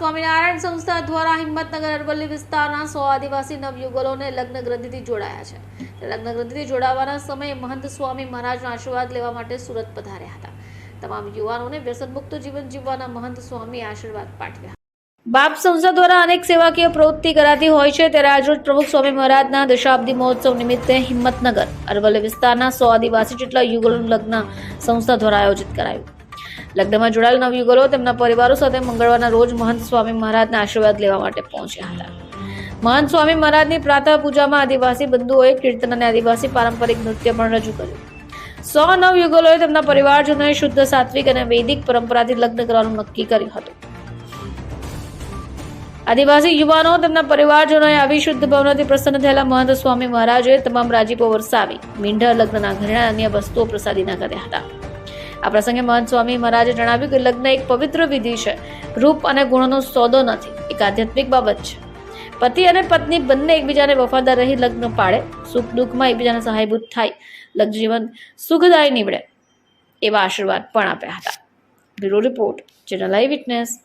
સ્વામિનારાયણ સંસ્થા દ્વારા હિંમતનગર અરવલ્લી વિસ્તારના સો આદિવાસી નવયુગલોને લગ્ન ગ્રંથિથી જોડાયા છે. લગ્ન ગ્રંથિથી જોડાવાના સમયે મહંત સ્વામી મહારાજના આશીર્વાદ લેવા માટે સુરત પધાર્યા હતા. તમામ યુવાનોને વ્યસનમુક્ત જીવન જીવવાના મહંત સ્વામી આશીર્વાદ પાઠવ્યા. બાપ સંસ્થા દ્વારા અનેક સેવાકીય પ્રવૃત્તિ કરાતી હોય છે, ત્યારે આજરોજ પ્રમુખ સ્વામી મહારાજના દશાબ્દી મહોત્સવ નિમિત્તે હિંમતનગર અરવલ્લી વિસ્તારના સો આદિવાસી જેટલા યુગલોનું લગ્ન સંસ્થા દ્વારા આયોજિત કરાયું. લગ્નમાં જોડાયેલ નવયુગલો તેમના પરિવારો સાથે મંગળવારના રોજ મહંત સ્વામી મહારાજના આશીર્વાદ લેવા માટે પહોંચ્યા હતા. મહંત સ્વામી મહારાજની પ્રાતઃ પૂજામાં આદિવાસી બંધુઓએ કીર્તન અને આદિવાસી પારંપરિક નૃત્ય પણ રજૂ કર્યું. સો નવયુગલોએ તેમના પરિવારજનોએ શુદ્ધ સાત્વિક અને વૈદિક પરંપરાથી લગ્ન કરવાનું નક્કી કર્યું હતું. આદિવાસી યુવાનો તેમના પરિવારજનોએ આવી શુદ્ધ ભાવનાથી પ્રસન્ન થયેલા મહંત સ્વામી મહારાજે તમામ રાજીપો વરસાવી મીંઢર લગ્નના ઘરેણા અન્ય વસ્તુઓ પ્રસાદીના કર્યા હતા. આ પ્રસંગે મહંત સ્વામી મહારાજે જણાવ્યું કે લગ્ન એક પવિત્ર વિધિ છે. રૂપ અને ગુણોનો સોદો નથી. એક આધ્યાત્મિક બાબત છે. પતિ અને પત્ની બંને એકબીજાને વફાદાર રહી લગ્ન પાડે સુખ દુઃખમાં એકબીજાને સહાયભૂત થાય. લગ્ન જીવન સુખદાયી નીવડે. એવા આશીર્વાદ પણ આપ્યા હતા. Bureau report channel eye witness